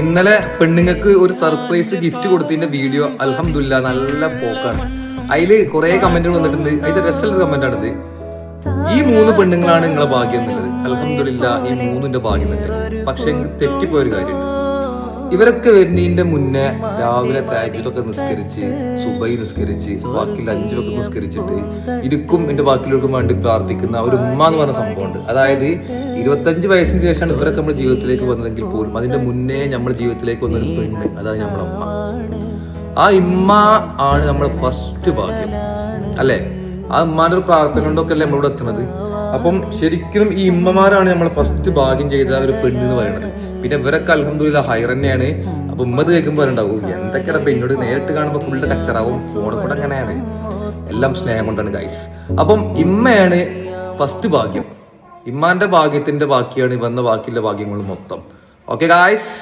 ഇന്നലെ പെണ്ണുങ്ങൾക്ക് ഒരു സർപ്രൈസ് ഗിഫ്റ്റ് കൊടുത്തതിന്റെ വീഡിയോ അലഹമില്ല നല്ല പോക്കാണ്. അതിൽ കുറെ കമന്റുകൾ വന്നിട്ടുണ്ട്. അതിന്റെ രസമുള്ള കമന്റ് ആണിത്. ഈ മൂന്ന് പെണ്ണുങ്ങളാണ് നിങ്ങളെ ഭാഗ്യം എന്നുള്ളത്. അലഹമില്ല ഈ മൂന്നിന്റെ ഭാഗ്യം എന്നുള്ളത്. പക്ഷെ തെറ്റിപ്പോയ ഒരു കാര്യമുണ്ട്. ഇവരൊക്കെ വരുന്നതിന്റെ മുന്നേ രാവിലെ താജിലൊക്കെ നിസ്കരിച്ച് സുബൈ നിസ്കരിച്ച് ബാക്കിയുള്ള അഞ്ചുമൊക്കെ നിസ്കരിച്ചിട്ട് ഇരിക്കും എന്റെ ബാക്കിയുള്ളവർക്കും വേണ്ടി പ്രാർത്ഥിക്കുന്ന ഒരു ഉമ്മ എന്ന് പറഞ്ഞ സംഭവമുണ്ട്. അതായത് ഇരുപത്തഞ്ച് വയസ്സിന് ശേഷമാണ് ഇവരൊക്കെ നമ്മുടെ ജീവിതത്തിലേക്ക് വന്നതെങ്കിൽ പോലും അതിന്റെ മുന്നേ നമ്മുടെ ജീവിതത്തിലേക്ക് വന്നൊരു പെണ്ണ്. അതാണ് നമ്മുടെ അമ്മ ആ ഇമ്മ ആണ് നമ്മുടെ ഫസ്റ്റ് ഭാഗ്യം. അല്ലേ? ആ ഉമ്മാന്റെ ഒരു പ്രാർത്ഥന കൊണ്ടൊക്കെ അല്ലേ നമ്മളിവിടെ എത്തുന്നത്? അപ്പം ശരിക്കും ഈ ഇമ്മമാരാണ് നമ്മൾ ഫസ്റ്റ് ഭാഗ്യം ചെയ്ത ഒരു പെണ്ണ് എന്ന് പറയുന്നത്. പിന്നെ ഇവരൊക്കെ അലഹമില്ല ഹയർ തന്നെയാണ്. അപ്പൊ ഉമ്മ ഇത് കേൾക്കുമ്പോൾ ഉണ്ടാവും എന്തൊക്കെയാണ് ഇപ്പൊ എന്നോട് നേരിട്ട് കാണുമ്പോൾ ഫുള്ള് കച്ചറാവും ഫോണിൽ കൂടെ അങ്ങനെയാണ്. എല്ലാം സ്നേഹം കൊണ്ടാണ് ഗൈസ് അപ്പം ഇമ്മയാണ് ഫസ്റ്റ് ഭാഗ്യം. ഇമ്മാന്റെ ഭാഗ്യത്തിന്റെ ബാക്കിയാണ് വന്ന ബാക്കിയുള്ള ഭാഗ്യങ്ങൾ മൊത്തം. Okay guys